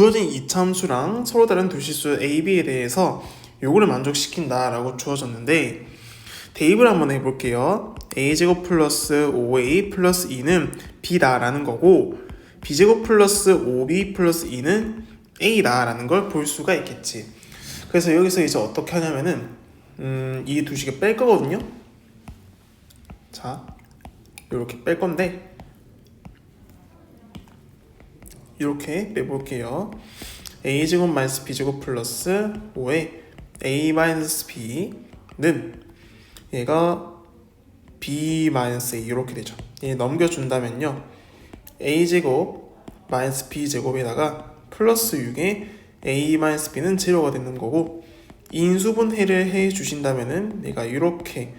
주어진 이차함수랑 서로 다른 두 실수 A, B에 대해서 요거를 만족시킨다 라고 주어졌는데 대입을 한번 해볼게요. a제곱 플러스 5a 플러스 2는 b다 라는 거고 b제곱 플러스 5b 플러스 2는 a다 라는 걸 볼 수가 있겠지. 그래서 여기서 이제 어떻게 하냐면은 음, 이 두 식을 뺄 거거든요. 자, 이렇게 뺄 건데 이렇게 빼볼게요. a제곱 마이너스 b제곱 플러스 5에 a 마이너스 b는 얘가 b 마이너스 a 이렇게 되죠. 얘 넘겨준다면요. a 제곱 마이너스 b 제곱에다가 플러스 6에 a 마이너스 b는 제로가 되는 거고 인수분해를 해 주신다면은 얘가 이렇게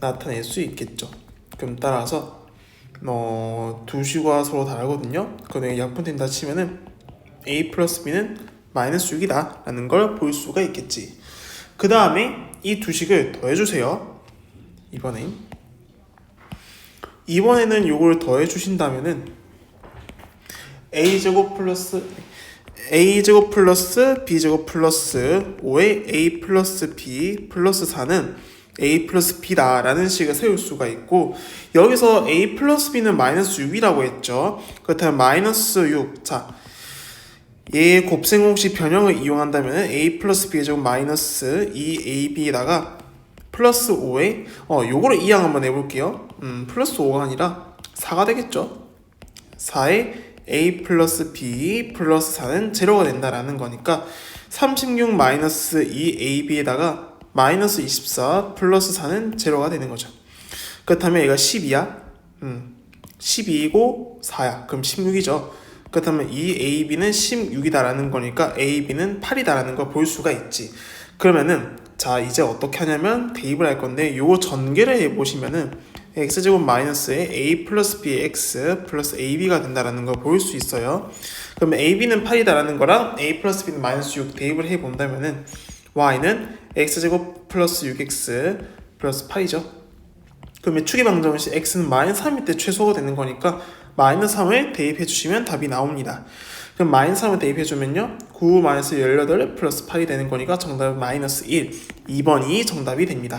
나타낼 수 있겠죠. 그럼 따라서 어, 두 식과 서로 다르거든요. 그거는 약분된다 치면은 a 플러스 b는 마이너스 6이다 라는 걸 볼 수가 있겠지. 그 다음에 이 두 식을 더해주세요. 이번에 이번에는 요걸 더해 주신다면은 a 제곱 플러스 a 제곱 플러스 b 제곱 플러스 5의 a 플러스 b 플러스 4는 a 플러스 b다 라는 식을 세울 수가 있고 여기서 a 플러스 b는 마이너스 6이라고 했죠. 그렇다면 마이너스 6. 자, 얘의 곱셈공식 변형을 이용한다면 a 플러스 b의 제곱 마이너스 2ab에다가 플러스 5에 어 요거를 이항 한번 해볼게요. 음 플러스 5가 아니라 4가 되겠죠. 4에 a 플러스 b 플러스 4는 제로가 된다라는 거니까 36 마이너스 2ab에다가 마이너스 24 플러스 4는 제로가 되는 거죠. 그렇다면 얘가 10이야. 음 12이고 4야. 그럼 16이죠. 그렇다면 이 ab는 16이다라는 거니까 ab는 8이다라는 걸 볼 수가 있지. 그러면은 자 이제 어떻게 하냐면 대입을 할 건데 요거 전개를 해보시면은 x제곱 마이너스에 a 플러스 b의 x 플러스 ab가 된다라는 걸 볼 수 있어요 그러면 ab는 8이다라는 거랑 a 플러스 b는 마이너스 6 대입을 해본다면은 y는 x제곱 플러스 6x 플러스 8이죠. 그러면 축의 방정식 시 x는 마이너스 3일 때 최소가 되는 거니까 마이너스 3을 대입해 주시면 답이 나옵니다. 그럼 마이너스 3을 대입해 주면요. 9 마이너스 18 플러스 8이 되는 거니까 정답은 마이너스 1 2번이 정답이 됩니다